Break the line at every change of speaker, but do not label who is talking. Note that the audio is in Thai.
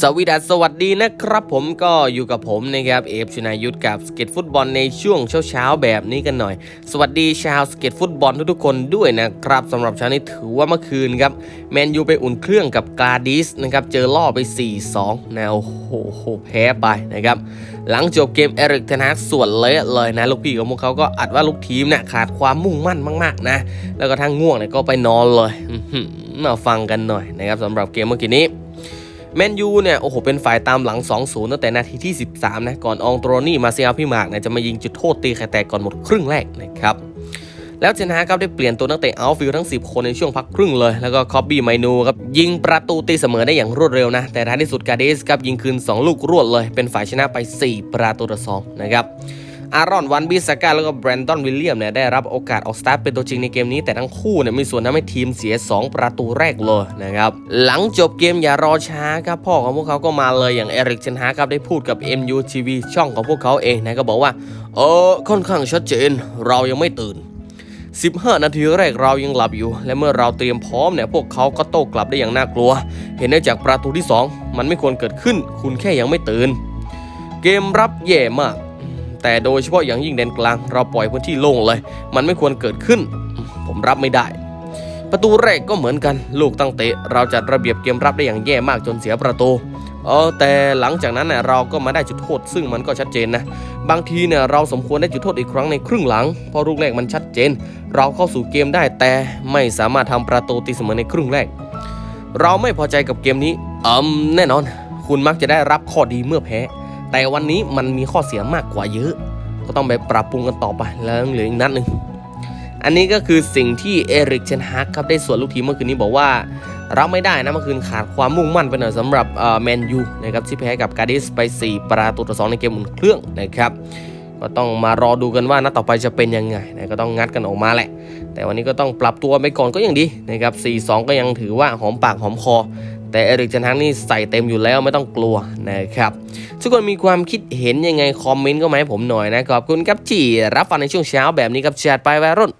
สวีดัสสวัสดีนะครับผมก็อยู่กับผมนะครับเอฟชนายุทธกับสเก็ตฟุตบอลในช่วงเช้าๆแบบนี้กันหน่อย สวัสดีชาวสเก็ตฟุตบอลทุกๆคนด้วยนะครับสำหรับเช้านี้ถือว่าเมื่อคืนครับแมนยูไปอุ่นเครื่องกับกาดิสนะครับเจอล่อไป 4-2นะโอ้โหแพ้ไปนะครับหลังจบเกมเอริกเทนากส่วนเละเลยนะลูกพี่ของพวกเขาก็อัดว่าลูกทีมเนี่ยขาดความมุ่งมั่นมากๆนะแล้วก็ทั้งง่วงเนี่ยก็ไปนอนเลยมาฟังกันหน่อยนะครับสำหรับเกมเมื่อกี้นี้ แมนยูเนี่ยโอ้โหเป็นฝ่ายตามหลัง 2-0 ตั้งแต่นาทีที่ 13 นะ ก่อนอองโตรนี่มาเซียพี่มากเนี่ยจะมายิงจุดโทษตีไข่แตกก่อนหมดครึ่งแรกนะครับแล้วเจนฮาครับได้เปลี่ยนตัวนักเตะเอาฟิลทั้ง 10 คนในช่วงพักครึ่งเลย แล้วก็คอบบี้ไมนูครับยิงประตูตีเสมอได้อย่างรวดเร็วนะ แต่ท้ายที่สุดกาเดสครับยิงคืน 2 ลูกรวดเลย เป็นฝ่ายชนะไป 4 ประตูต่อ2นะครับ อารอนวันบิสกาแล้วก็แบรนดอนวิลเลียมเนี่ยได้รับโอกาสออกสตาร์ทเป็นตัวจริงในเกมนี้แต่ทั้งคู่เนี่ยมีส่วนทำให้ทีมเสีย 2 ประตูแรกเลยนะครับ หลังจบเกมอย่ารอช้าครับ พ่อของพวกเขาก็มาเลยอย่างเอริกเชนฮาครับได้พูดกับ MUTV ช่องของพวกเขาเองนะก็บอกว่า เออค่อนข้างชัดเจน เรายังไม่ตื่น 15 นาทีแรกเรายังหลับอยู่ และเมื่อเราเตรียมพร้อมเนี่ยพวกเขาก็โต้กลับได้อย่างน่ากลัว เห็นได้จากประตูที่ 2 มันไม่ควรเกิดขึ้น คุณแค่ยังไม่ตื่น เกมรับแย่มาก แต่โดยเฉพาะอย่างยิ่งแดนกลาง เราปล่อยพื้นที่โล่งเลย มันไม่ควรเกิดขึ้น ผมรับไม่ได้ ประตูแรกก็เหมือนกัน ลูกตั้งเตะ เราจัดระเบียบเกมรับได้อย่างแย่มากจนเสียประตูเออแต่หลังจากนั้นเนี่ยเราก็มาได้จุดโทษ ซึ่งมันก็ชัดเจนนะ บางทีเนี่ยเราสมควรได้จุดโทษอีกครั้งในครึ่งหลัง เพราะลูกแรกมันชัดเจน เราเข้าสู่เกมได้แต่ไม่สามารถทำประตูตีเสมอในครึ่งแรก เราไม่พอใจกับเกมนี้อืมแน่นอน คุณมักจะได้รับข้อดีเมื่อแพ้ แต่วันนี้มันมีข้อเสียมากกว่าเยอะ ก็ต้องไปปรับปรุงกันต่อไปแล้วยังเหลืออีกนัดหนึ่งอันนี้ก็คือสิ่งที่เอริกเชนฮากครับได้ส่วนลูกทีมเมื่อคืนนี้บอกว่ารับไม่ได้นะเมื่อคืนขาดความมุ่งมั่นไปหน่อยสำหรับแมนยูนะครับที่แพ้กับการดิสไป 4 ประตูต่อ2ในเกมอุ่นเครื่องนะครับก็ต้องมารอดูกันว่านัดต่อไปจะเป็นยังไงนะก็ต้องงัดกันออกมาแหละ แต่วันนี้ก็ต้องปรับตัวไปก่อนก็ยังดีนะครับ 4-2 ก็ยังถือว่าหอมปากหอมคอ แต่เอริกเทนฮังนี่ใส่เต็มอยู่แล้วไม่ต้องกลัวนะครับ ทุกคนมีความคิดเห็นยังไงคอมเมนต์ก็มาให้ผมหน่อยนะขอบคุณครับที่รับฟังในช่วงเช้าแบบนี้กับแชทไปวัยรุ่น